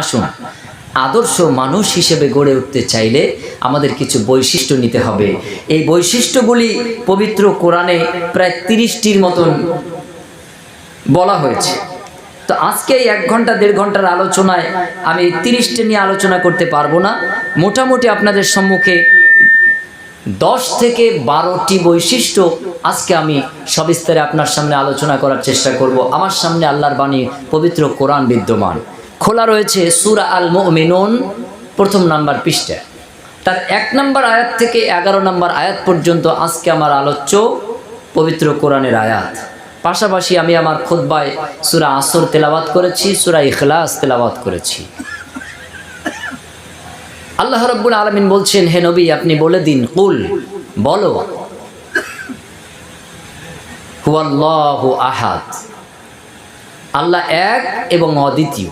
আসুন, আদর্শ মানুষ হিসেবে গড়ে উঠতে চাইলে আমাদের কিছু বৈশিষ্ট্য নিতে হবে। এই বৈশিষ্ট্যগুলি পবিত্র কোরআনে প্রায় তিরিশটির মতন বলা হয়েছে। তো আজকে এই এক ঘণ্টা, দেড় ঘণ্টার আলোচনায় আমি তিরিশটা নিয়ে আলোচনা করতে পারব না। মোটামুটি আপনাদের সম্মুখে দশ থেকে বারোটি বৈশিষ্ট্য আজকে আমি সবিস্তারে আপনার সামনে আলোচনা করার চেষ্টা করব। আমার সামনে আল্লাহর বাণী পবিত্র কোরআন বিদ্যমান। খোলা রয়েছে সুরা আল মুমিনুন প্রথম নাম্বার পৃষ্ঠা তার এক নম্বর আয়াত থেকে এগারো নম্বর আয়াত পর্যন্ত আজকে আমার আলোচ্য পবিত্র কোরআনের আয়াত। পাশাপাশি আমি আমার খুদ্বায় সুরা আসর তেলাওয়াত করেছি, সুরা ইখলাস তেলাওয়াত করেছি। আল্লাহ রব্বুল আলমিন বলছেন, হে নবী, আপনি বলে দিন, কুল, বলো, হুয়াল্লাহু আহাদ। আল্লাহ এক এবং অদ্বিতীয়।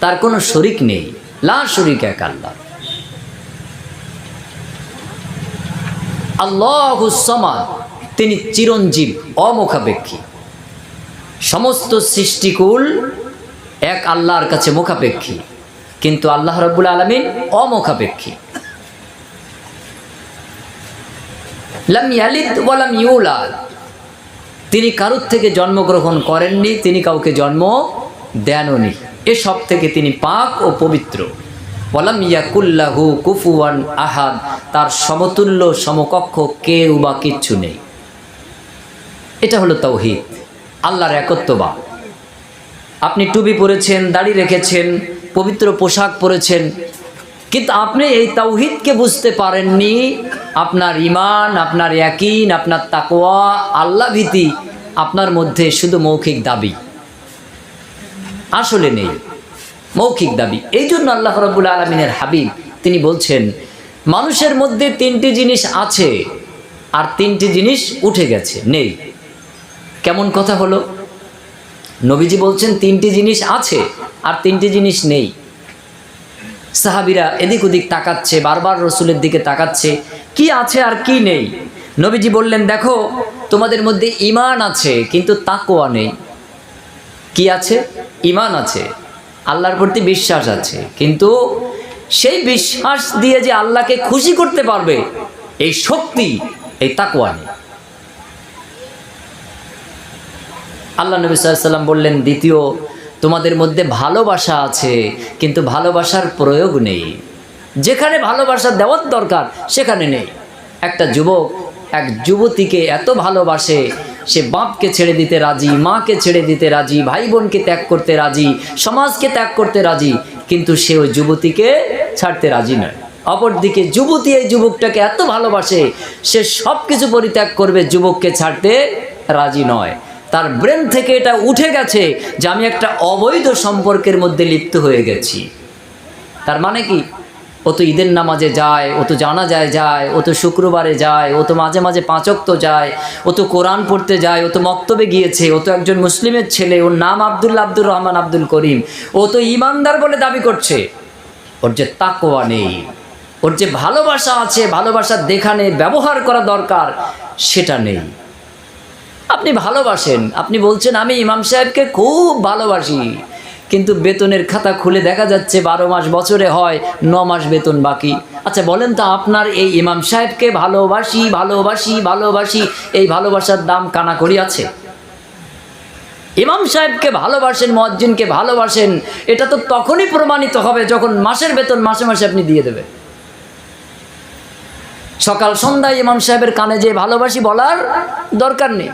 তার কোনো শরিক নেই, লা শরিক এক আল্লাহ। আল্লাহু সমাদ, তিনি চিরঞ্জীব, অমুখাপেক্ষী। সমস্ত সৃষ্টিকুল এক আল্লাহর কাছে মুখাপেক্ষী, কিন্তু আল্লাহ রব্বুল আলমিন অমুখাপেক্ষী। লাম ইয়ালিদ ওয়ালাম তিনি কারুর থেকে জন্মগ্রহণ করেননি, তিনি কাউকে জন্ম দেননি। এসব থেকে তিনি পাক ও পবিত্র। ওয়ালাম ইয়াকুল্লাহু কুফুয়ান আহাদ, তার সমতুল্য সমকক্ষ কেউ বা কিচ্ছু নেই। এটা হলো তৌহিদ আল্লাহর একত্ববাদ। আপনি টুপি পরেছেন, দাড়ি রেখেছেন, পবিত্র পোশাক পরেছেন, কিন্তু আপনি এই তাওহিদকে বুঝতে পারেননি। আপনার ইমান আপনার ইয়াকিন, আপনার তাকোয়া আল্লাহ ভীতি আপনার মধ্যে শুধু মৌখিক দাবি। আসলে নেই। মৌখিক দাবি। এই জন্য আল্লাহ রবুল আলমিনের হাবিব, তিনি বলছেন, মানুষের মধ্যে তিনটি জিনিস আছে, আর তিনটি জিনিস উঠে গেছে, নেই। কেমন কথা হলো? নবীজি বলছেন, তিনটি জিনিস আছে, আর তিনটি জিনিস নেই। সাহাবিরা এদিক ওদিক তাকাচ্ছে, বারবার রসুলের দিকে তাকাচ্ছে, কি আছে আর কি নেই? নবীজি বললেন, দেখো, তোমাদের মধ্যে ইমান আছে, কিন্তু তাকোয়া নেই। কি আছে? ইমান আছে। আল্লাহর প্রতি বিশ্বাস আছে। কিন্তু সেই বিশ্বাস দিয়ে যে আল্লাহকে খুশি করতে পারবে, এই শক্তি, এই তাকোয়া নেই। আল্লাহ নবী সাল্লাম বললেন, দ্বিতীয়, তোমাদের মধ্যে ভালোবাসা আছে, কিন্তু ভালোবাসার প্রয়োগ নেই। যেখানে ভালোবাসা দেওয়ার দরকার, সেখানে নেই। একটা যুবক, এক যুবতীকে এত ভালোবাসে সে বাপকে ছেড়ে দিতে রাজি, মাকে ছেড়ে দিতে রাজি ভাই বোনকে ত্যাগ করতে রাজি, সমাজকে ত্যাগ করতে রাজি, কিন্তু সে ওই যুবতীকে ছাড়তে রাজি নয়। অপরদিকে যুবতী এই যুবকটাকে এত ভালোবাসে, সে সব কিছু পরিত্যাগ করবে, যুবককে ছাড়তে রাজি নয়। তার ব্রেন থেকে এটা উঠে গেছে যে আমি একটা অবৈধ সম্পর্কের মধ্যে লিপ্ত হয়ে গেছি। তার মানে কি? ও তো ঈদের নামাজে যায়, ও তো জানা যায় যায় ও তো শুক্রবারে যায়, ও তো মাঝে মাঝে পাঁচক্ত যায়, ও তো কোরআন পড়তে যায়, ও তো মক্তবে গিয়েছে, ও তো একজন মুসলিমের ছেলে, ওর নাম আব্দুল্লা আব্দুর রহমান আব্দুল করিম। ও তো ইমানদার বলে দাবি করছে। ওর যে তাকোয়া নেই, ওর যে ভালোবাসা আছে, ভালোবাসার দেখানে ব্যবহার করা দরকার, সেটা নেই। আপনি ভালোবাসেন, আপনি বলছেন, আমি ইমাম সাহেবকে খুব ভালোবাসি। কিন্তু বেতনের খাতা খুলে দেখা যাচ্ছে বারো মাস বছরে হয়, ন মাস বেতন বাকি। আচ্ছা বলেন তো আপনার এই ইমাম সাহেবকে ভালোবাসি ভালোবাসি ভালোবাসি, এই ভালোবাসার দাম কানাকড়ি আছে? ইমাম সাহেবকে ভালোবাসেন মজ্জিনকে ভালোবাসেন, এটা তো তখনই প্রমাণিত হবে যখন মাসের বেতন মাসে মাসে আপনি দিয়ে দেবেন। সকাল সন্ধ্যায় ইমাম সাহেবের কানে যে ভালোবাসি বলার দরকার নেই।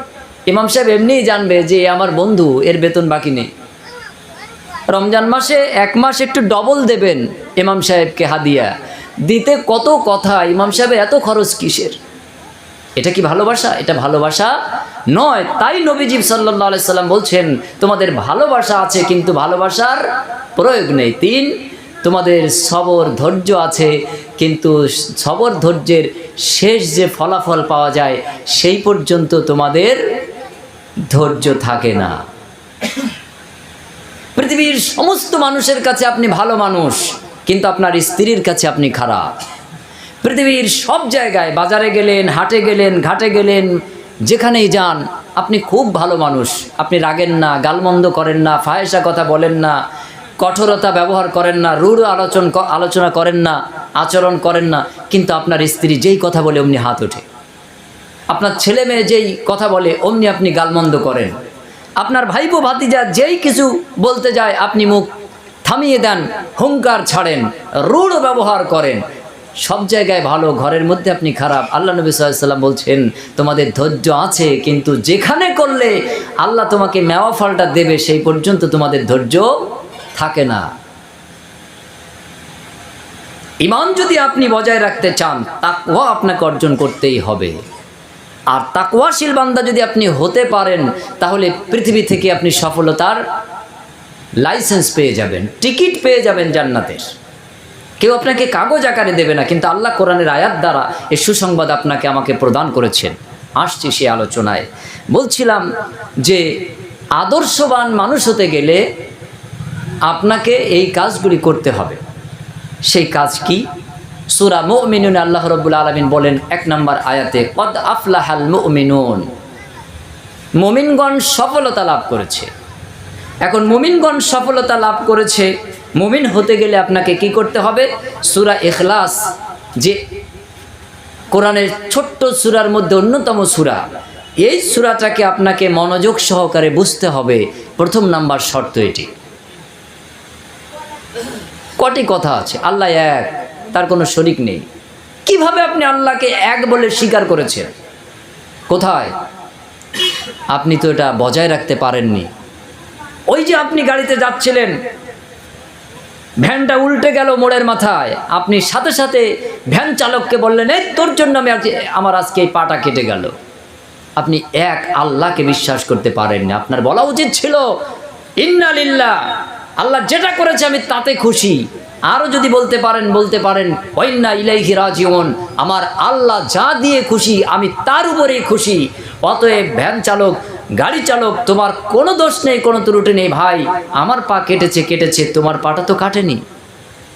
ইমাম সাহেব এমনিই জানবে যে আমার বন্ধু, এর বেতন বাকি নেই। রমজান মাসে এক মাস একটু ডবল দেবেন ইমাম সাহেবকে হাদিয়া। দিতে কত কথা, ইমাম সাহেবের এত খরচ কিসের? এটা কি ভালোবাসা? এটা ভালোবাসা নয়। তাই নবীজিব সাল্লাহ সাল্লাম বলছেন, তোমাদের ভালোবাসা আছে কিন্তু ভালোবাসার প্রয়োগ নেই। তিন, তোমাদের সবর ধৈর্য আছে কিন্তু সবর ধৈর্যের শেষ যে ফলাফল পাওয়া যায়, সেই পর্যন্ত তোমাদের ধৈর্য থাকে না। পৃথিবীর সমস্ত মানুষের কাছে আপনি ভালো মানুষ, কিন্তু আপনার স্ত্রীর কাছে আপনি খারাপ। পৃথিবীর সব জায়গায়, বাজারে গেলেন, হাটে গেলেন, ঘাটে গেলেন, যেখানেই যান, আপনি খুব ভালো মানুষ। আপনি রাগেন না, গালমন্দ করেন না ফাহেসা কথা বলেন না, কঠোরতা ব্যবহার করেন না, রূঢ় আলোচন আলোচনা করেন না, আচরণ করেন না, কিন্তু আপনার স্ত্রী যেই কথা বলে অমনি হাত ওঠে। আপনার ছেলে মেয়ে যেই কথা বলে, অমনি আপনি গালমন্দ করেন। আপনার ভাইপো ভাতিজা যেই কিছু বলতে যায়, আপনি মুখ থামিয়ে দেন, হুঙ্কার ছাড়েন, রূঢ় ব্যবহার করেন। সব জায়গায় ভালো, ঘরের মধ্যে আপনি খারাপ। আল্লাহ নবী সাল্লাম বলছেন, তোমাদের ধৈর্য আছে, কিন্তু যেখানে করলে আল্লাহ তোমাকে মেওয়া ফলটা দেবে, সেই পর্যন্ত তোমাদের ধৈর্য থাকে না। ইমান যদি আপনি বজায় রাখতে চান, তাকওয়া আপনাকে অর্জন করতেই হবে। আর তাকওয়াশীল বান্দা যদি আপনি হতে পারেন, তাহলে পৃথিবী থেকে আপনি সফলতার লাইসেন্স পেয়ে যাবেন, টিকিট পেয়ে যাবেন জান্নাতের কেউ আপনাকে কাগজ আকারে দেবে না, কিন্তু আল্লাহ কোরআনের আয়াত দ্বারা এই সুসংবাদ আপনাকে আমাকে প্রদান করেছেন। আসছি সে আলোচনায়। বলছিলাম যে, আদর্শবান মানুষ হতে গেলে আপনাকে এই কাজগুলি করতে হবে। সেই কাজ কি? সুরা মুমিনুন আল্লাহ রব্বুল আলমিন বলেন, এক নম্বর আয়াতে, কদ আফলাহাল মুমিনুন। মুমিনগণ সফলতা লাভ করেছে। এখন মুমিনগণ সফলতা লাভ করেছে, মুমিন হতে গেলে আপনাকে কি করতে হবে? সুরা এখলাস যে কোরআনের ছোট্ট সুরার মধ্যে অন্যতম সুরা, এই সুরাটাকে আপনাকে মনোযোগ সহকারে বুঝতে হবে। প্রথম নাম্বার শর্ত এটি। কটি কথা আছে? আল্লাহ এক তার কোনো শরিক নেই। কীভাবে আপনি আল্লাহকে এক বলে স্বীকার করেছেন? কোথায়? আপনি তো এটা বজায় রাখতে পারেননি। ওই যে আপনি গাড়িতে যাচ্ছিলেন, ভ্যানটা উল্টে গেল মোড়ের মাথায়। আপনি সাথে সাথে ভ্যান চালককে বললেন, এই তোর জন্য আমি আজকে, আমার আজকে এই পাটা কেটে গেল। আপনি এক আল্লাহকে বিশ্বাস করতে পারেননি। আপনার বলা উচিত ছিল ইন্নালিল্লাহ আল্লাহ যেটা করেছে আমি তাতে খুশি। আরও যদি বলতে পারেন বলতে পারেন ওইন্না ইলাইহি রাজিউন। আমার আল্লাহ যা দিয়ে খুশি, আমি তার উপরেই খুশি। অতএব ভ্যান চালক, গাড়ি চালক, তোমার কোনো দোষ নেই, কোনো ত্রুটি নেই ভাই। আমার পা কেটেছে কেটেছে, তোমার পাটা তো কাটেনি।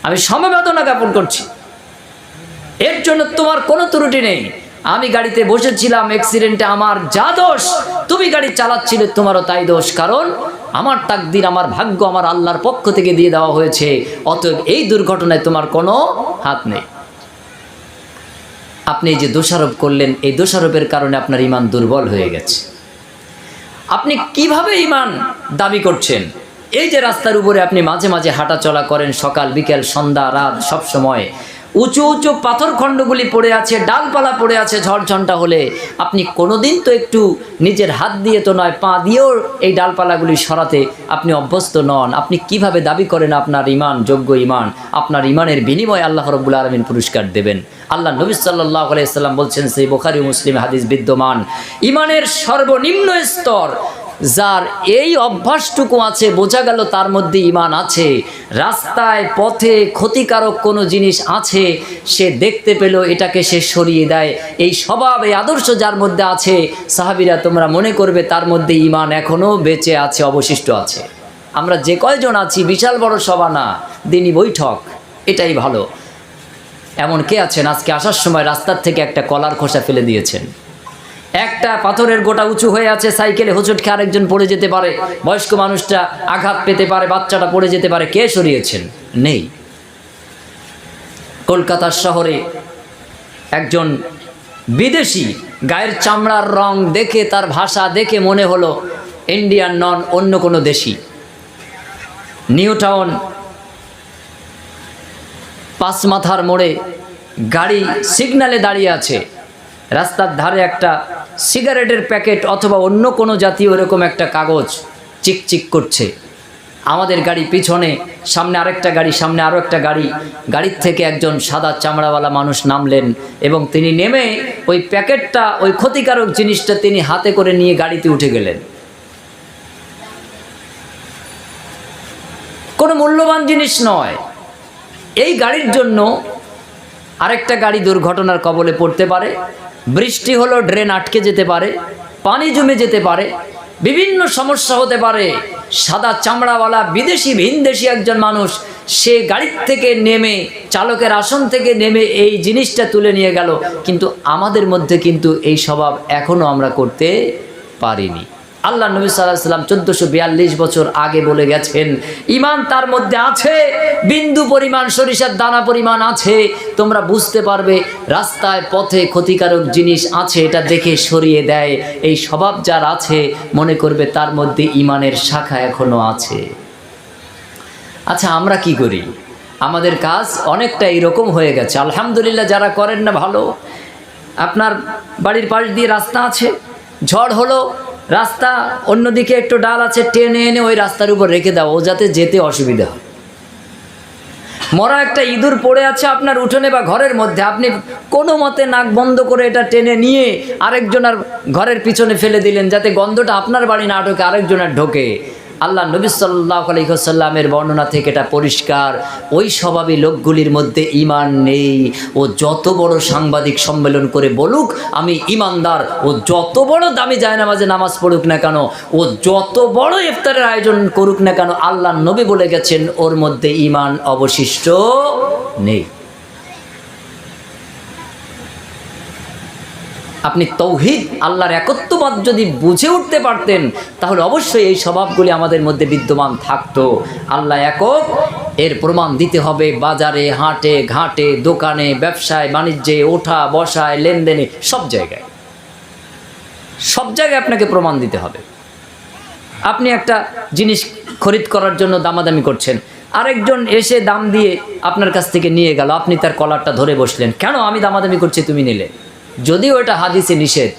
আমি সমবেদনা জ্ঞাপন করছি। এর জন্য তোমার কোনো ত্রুটি নেই। আমি গাড়িতে বসেছিলাম অ্যাক্সিডেন্টে আমার যা দোষ, তুমি গাড়ি চালাচ্ছিলে, তোমারও তাই দোষ। কারণ আমার তাকদির, আমার ভাগ্য আমার আল্লাহর পক্ষ থেকে দিয়ে দেওয়া হয়েছে। অতএব এই দুর্ঘটনায় তোমার কোনো হাত নেই। আপনি যে দোষারোপ করলেন, এই দোষারোপের কারণে আপনার ইমান দুর্বল হয়ে গেছে। আপনি কীভাবে ইমান দাবি করছেন? এই যে রাস্তার উপরে আপনি মাঝে মাঝে হাঁটা চলা করেন সকাল, বিকেল, সন্ধ্যা, রাত সব সময় উঁচু উঁচু পাথর খণ্ডগুলি পড়ে আছে, ডালপালা পড়ে আছে ঝড়ঝন্টা হলে। আপনি কোনোদিন তো একটু নিজের হাত দিয়ে তো নয়, পা দিয়েও এই ডালপালাগুলি সরাতে আপনি অভ্যস্ত নন। আপনি কীভাবে দাবি করেন আপনার ইমান যোগ্য ইমান আপনার ইমানের বিনিময়ে আল্লাহ রব্বুল আলমিন পুরস্কার দেবেন। আল্লাহ নবী সাল্লাহ আলাইসাল্লাম বলছেন, সেই বোখারি মুসলিম হাদিস বিদ্যমান। ইমানের সর্বনিম্ন স্তর যার এই অভ্যাসটুকু আছে, বোঝা গেল তার মধ্যে ইমান আছে। রাস্তায় পথে ক্ষতিকারক কোনো জিনিস আছে, সে দেখতে পেল, এটাকে সে সরিয়ে দেয়। এই স্বভাব, এই আদর্শ যার মধ্যে আছে, সাহাবিরা তোমরা মনে করবে তার মধ্যে ইমান এখনও বেঁচে আছে, অবশিষ্ট আছে। আমরা যে কয়জন আছি, বিশাল বড় সভা না দিনই বৈঠক, এটাই ভালো। এমন কে আছেন? আজকে আসার সময় রাস্তার থেকে একটা কলার খোসা ফেলে দিয়েছেন। একটা পাথরের গোটা উঁচু হয়ে আছে সাইকেলে হোঁচট খেয়ে আরেকজন পড়ে যেতে পারে। বয়স্ক মানুষটা আঘাত পেতে পারে, বাচ্চাটা পড়ে যেতে পারে। কে সরিয়েছেন? নেই। কলকাতার শহরে একজন বিদেশি গায়ের চামড়ার রং দেখে, তার ভাষা দেখে মনে হলো ইন্ডিয়ান নন, অন্য কোনো দেশি। নিউ টাউন, পাঁচ মাথার মোড়ে গাড়ি সিগন্যালে দাঁড়িয়ে আছে। রাস্তার ধারে একটা সিগারেটের প্যাকেট অথবা অন্য কোনো জাতীয় এরকম একটা কাগজ চিকচিক করছে। আমাদের গাড়ি পিছনে, সামনে আরেকটা গাড়ি, সামনে আরও একটা গাড়ি। গাড়ির থেকে একজন সাদা চামড়াওয়ালা মানুষ নামলেন এবং তিনি নেমে ওই প্যাকেটটা, ওই ক্ষতিকারক জিনিসটা তিনি হাতে করে নিয়ে গাড়িতে উঠে গেলেন। কোনো মূল্যবান জিনিস নয়। এই গাড়ির জন্য আরেকটা গাড়ি দুর্ঘটনার কবলে পড়তে পারে। বৃষ্টি হলো ড্রেন আটকে যেতে পারে, পানি জমে যেতে পারে, বিভিন্ন সমস্যা হতে পারে। সাদা চামড়াওয়ালা বিদেশি, ভিনদেশি একজন মানুষ, সে গাড়ির থেকে নেমে, চালকের আসন থেকে নেমে এই জিনিসটা তুলে নিয়ে গেল। কিন্তু আমাদের মধ্যে কিন্তু এই স্বভাব এখনও আমরা করতে পারিনি। আল্লাহ নবী সাল্লাহ সাল্লাম চোদ্দশো বিয়াল্লিশ বছর আগে বলে গেছেন, ইমান তার মধ্যে আছে, বিন্দু পরিমাণ সরিষার দানা পরিমাণ আছে, তোমরা বুঝতে পারবে রাস্তায় পথে ক্ষতিকারক জিনিস আছে, এটা দেখে সরিয়ে দেয়, এই স্বভাব যার আছে, মনে করবে তার মধ্যে ইমানের শাখা এখনও আছে। আচ্ছা আমরা কি করি? আমাদের কাজ অনেকটা এরকম হয়ে গেছে, আলহামদুলিল্লাহ যারা করেন না ভালো। আপনার বাড়ির পাশ দিয়ে রাস্তা আছে, ঝড় হলো রাস্তা অন্যদিকে একটু ডাল আছে, টেনে এনে ওই রাস্তার উপর রেখে দাও, ও যাতে যেতে অসুবিধা হয়। মরা একটা ইঁদুর পড়ে আছে আপনার উঠোনে বা ঘরের মধ্যে, আপনি কোনো মতে নাক বন্ধ করে এটা টেনে নিয়ে আরেকজনের ঘরের পিছনে ফেলে দিলেন, যাতে গন্ধটা আপনার বাড়ি না ঢোকে, আরেকজনের ঢোকে। আল্লাহ নবী সাল্লাহ বর্ণনা থেকে এটা পরিষ্কার। ওই স্বভাবী লোকগুলির মধ্যে ইমান নেই। ও যত বড় সাংবাদিক সম্মেলন করে বলুক, আমি ইমানদার ও যত বড় দামি যায় নামাজে নামাজ পড়ুক না কেন, ও যত বড় ইফতারের আয়োজন করুক না কেন, আল্লাহ নবী বলে গেছেন, ওর মধ্যে ইমান অবশিষ্ট নেই। আপনি তৌহিদ, আল্লাহর একত্ববাদ যদি বুঝে উঠতে পারতেন, তাহলে অবশ্যই এই স্বভাবগুলি আমাদের মধ্যে বিদ্যমান থাকতো। আল্লাহ একক, এর প্রমাণ দিতে হবে বাজারে, হাটে, ঘাটে, দোকানে, ব্যবসায়, বাণিজ্যে, ওঠা, বসায়, লেনদেনে, সব জায়গায়। সব জায়গায় আপনাকে প্রমাণ দিতে হবে। আপনি একটা জিনিস খরিদ করার জন্য দামাদামি করছেন, আরেকজন এসে দাম দিয়ে আপনার কাছ থেকে নিয়ে গেল, আপনি তার কলারটা ধরে বসলেন, কেন আমি দামাদামি করছি, তুমি নিলে? যদিও এটা হাদিসে নিষেধ।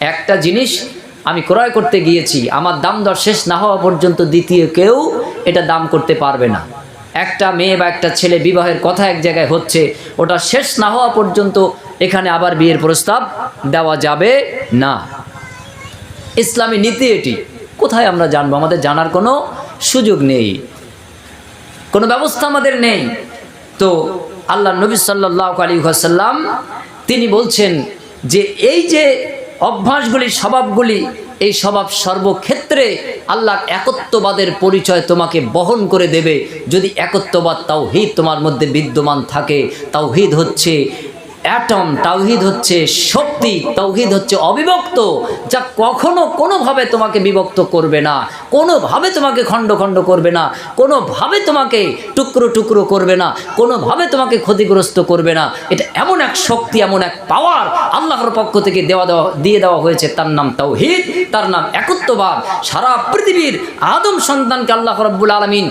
একটা জিনিস আমি ক্রয় করতে গিয়েছি, আমার দাম দর শেষ না হওয়া পর্যন্ত দ্বিতীয় কেউ এটা দাম করতে পারবে না। একটা মেয়ে বা একটা ছেলে বিবাহের কথা এক জায়গায় হচ্ছে, ওটা শেষ না হওয়া পর্যন্ত এখানে আবার বিয়ের প্রস্তাব দেওয়া যাবে না। ইসলামী নীতি এটি। কোথায় আমরা জানব? আমাদের জানার কোনো সুযোগ নেই। কোনো ব্যবস্থা আমাদের নেই। তো আল্লাহ নবী সাল্লাহ আলী সাল্লাম তিনি বলছেন যে এই যে অভ্যাসগুলি, স্বভাবগুলি, এই স্বভাব সর্বক্ষেত্রে আল্লাহ একত্ববাদের পরিচয় তোমাকে বহন করে দেবে। যদি একত্ববাদ, তাওহিদ তোমার মধ্যে বিদ্যমান থাকে, তাওহিদ হচ্ছে অ্যাটম তাওহিদ হচ্ছে শক্তি তৌহিদ হচ্ছে অবিভক্ত, যা কখনো কোনোভাবে তোমাকে বিভক্ত করবে না, কোনোভাবে তোমাকে খণ্ড খণ্ড করবে না, কোনোভাবে তোমাকে টুকরো টুকরো করবে না, কোনোভাবে তোমাকে ক্ষতিগ্রস্ত করবে না। এটা এমন এক শক্তি, এমন এক পাওয়ার আল্লাহর পক্ষ থেকে দেওয়া দেওয়া, দিয়ে দেওয়া হয়েছে, তার নাম তাওহিদ, তার নাম একত্ববাদ। সারা পৃথিবীর আদম সন্তানকে আল্লাহ রব্বুল আলমিন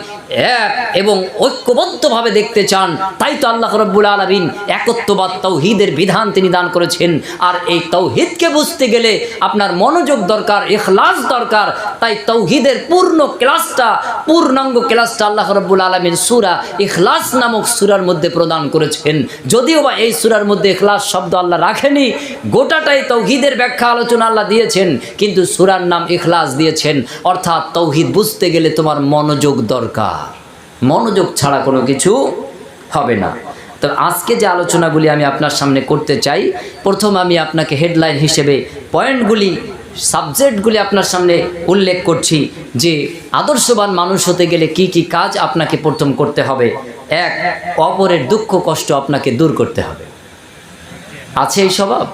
এক এবং ঐক্যবদ্ধভাবে দেখতে চান, তাই তো আল্লাহ রব্বুল আলমিন একত্ববাদ তৌহিদের বিধান তিনি দান করেছেন। আর এই তৌহিদকে বুঝতে গেলে আপনার মনোযোগ দরকার, ইখলাস দরকার, তাই তৌহিদের পূর্ণ ক্লাসটা, পূর্ণাঙ্গ ক্লাসটা আল্লাহ রব্বুল আলমিন সুরা ইখলাস নামক সুরার মধ্যে প্রদান করেছেন। যদিও বা এই সুরার মধ্যে ইখলাস শব্দ আল্লাহ রাখেনি, গোটাটাই তৌহিদের ব্যাখ্যা আলোচনা আল্লাহ দিয়েছেন, কিন্তু সুরার নাম ইখলাস দিয়েছেন। অর্থাৎ তৌহিদ বুঝতে গেলে তোমার মনোযোগ দরকার। মনোযোগ ছাড়া কোনো কিছু হবে না। তো আজকে যে আলোচনাগুলি আমি আপনার সামনে করতে চাই, প্রথম আমি আপনাকে হেডলাইন হিসেবে পয়েন্টগুলি সাবজেক্টগুলি আপনার সামনে উল্লেখ করছি যে আদর্শবান মানুষ হতে গেলে কি কি কাজ আপনাকে প্রথম করতে হবে। এক, অপরের দুঃখ কষ্ট আপনাকে দূর করতে হবে। আছে এই স্বভাব?